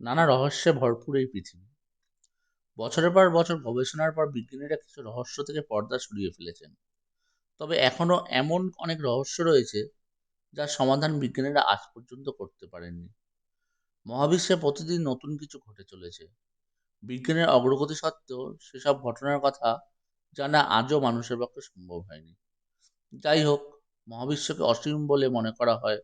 নানা রহস্যে ভরপুর এই পৃথিবী। বছরের পর বছর গবেষণার পর বিজ্ঞানীরা কিছু রহস্য থেকে পর্দা সরিয়ে ফেলেছেন। তবে এখনও এমন অনেক রহস্য রয়েছে যার সমাধান বিজ্ঞানীরা আজ পর্যন্ত করতে পারেননি। মহাবিশ্বে প্রতিদিন নতুন কিছু ঘটে চলেছে। বিজ্ঞানের অগ্রগতি সত্ত্বেও সেসব ঘটনার কথা জানা আজও মানুষের পক্ষে সম্ভব হয়নি। যাই হোক, মহাবিশ্বকে অসীম বলে মনে করা হয়।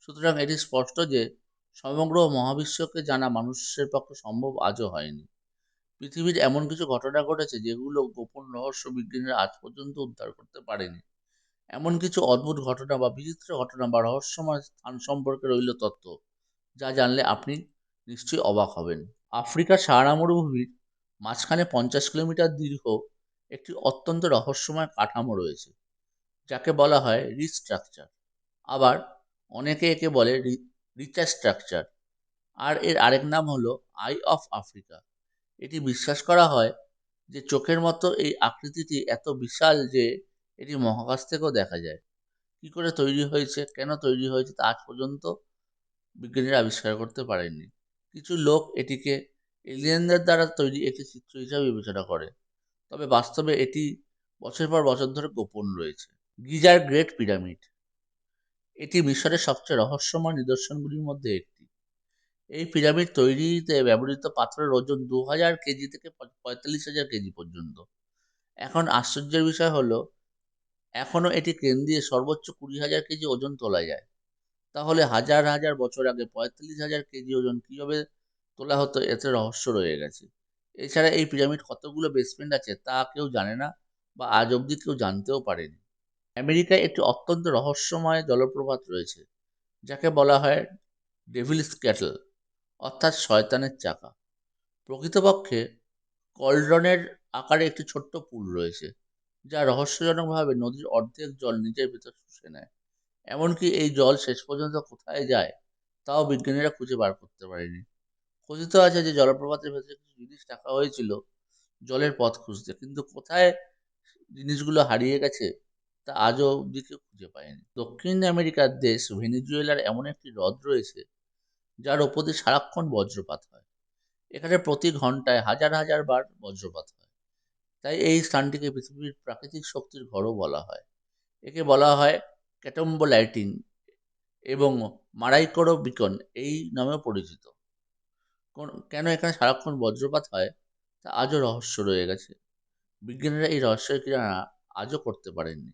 সুতরাং এটি স্পষ্ট যে সমগ্র মহাবিশ্বকে জানা মানুষের পক্ষে সম্ভব আজও হয়নি। পৃথিবীর এমন কিছু ঘটনা ঘটেছে যেগুলো গোপন রহস্য বিজ্ঞানীরা আজ পর্যন্ত উদ্ধার করতে পারেনি। এমন কিছু অদ্ভুত ঘটনা বা বিচিত্র ঘটনা বা রহস্যময় স্থান সম্পর্কে রইল তত্ত্ব যা জানলে আপনি নিশ্চয়ই অবাক হবেন। আফ্রিকার সাহারা মরুভূমির মাঝখানে পঞ্চাশ কিলোমিটার দীর্ঘ একটি অত্যন্ত রহস্যময় কাঠামো রয়েছে, যাকে বলা হয় রিচ স্ট্রাকচার আবার অনেকে একে বলে রিচার স্ট্রাকচার আর এর আরেক নাম হলো আই অফ আফ্রিকা এটি বিশ্বাস করা হয় যে চোখের মতো এই আকৃতিটি এত বিশাল যে এটি মহাকাশ থেকেও দেখা যায়। কী করে তৈরি হয়েছে, কেন তৈরি হয়েছে তা আজ পর্যন্ত বিজ্ঞানীরা আবিষ্কার করতে পারেননি। কিছু লোক এটিকে এলিয়েনদের দ্বারা তৈরি একটি চিত্র হিসাবে বিবেচনা করে। তবে বাস্তবে এটি বছর পর বছর ধরে গোপন রয়েছে। গিজার গ্রেট পিরামিড। এটি মিশরের সবচেয়ে রহস্যময় নিদর্শনগুলির মধ্যে একটি। এই পিরামিড তৈরিতে ব্যবহৃত পাথরের ওজন দু হাজার কেজি থেকে পঁয়তাল্লিশ হাজার কেজি পর্যন্ত। এখন আশ্চর্যের বিষয় হলো এখনও এটি ক্রেন দিয়ে সর্বোচ্চ কুড়ি হাজার কেজি ওজন তোলা যায়। তাহলে হাজার হাজার বছর আগে পঁয়তাল্লিশ হাজার কেজি ওজন কীভাবে তোলা হতো এতে রহস্য রয়ে গেছে। এছাড়া এই পিরামিড কতগুলো বেসমেন্ট আছে তা কেউ জানে না বা আজ অবধি কেউ জানতেও পারেনি। আমেরিকায় একটি অত্যন্ত রহস্যময় জলপ্রপাত রয়েছে, যাকে বলা হয় ডেভিলস ক্যাটল, অর্থাৎ শয়তানের চাকা। প্রকৃতপক্ষে কলড্রনের আকারে একটি ছোট্ট পুল রয়েছে, যা রহস্যজনকভাবে নদীর অর্ধেক জল নিজের ভেতর শুষে নেয়। এমনকি এই জল শেষ পর্যন্ত কোথায় যায়, তাও বিজ্ঞানীরা খুঁজে বার করতে পারেনি। কথিত আছে যে জলপ্রপাতের ভেতরে কিছু জিনিস রাখা হয়েছিল জলের পথ খুঁজতে, কিন্তু কোথায় জিনিসগুলো হারিয়ে গেছে তা আজও অবধি কেউ খুঁজে পায়নি দক্ষিণ আমেরিকার দেশ ভেনিজুয়েলার এমন একটি হ্রদ রয়েছে, যার ওপর দিয়ে সারাক্ষণ বজ্রপাত হয়। এখানে প্রতি ঘন্টায় হাজার হাজার বার বজ্রপাত হয়। তাই এই স্থানটিকে পৃথিবীর প্রাকৃতিক শক্তির ঘরও বলা হয়। একে বলা হয় ক্যাটম্বো লাইটিং এবং মারাইকোরো বিকন এই নামেও পরিচিত। কেন এখানে সারাক্ষণ বজ্রপাত হয়? তা আজও রহস্য রয়ে গেছে। বিজ্ঞানীরা এই রহস্যের কিনারা আজও করতে পারেননি।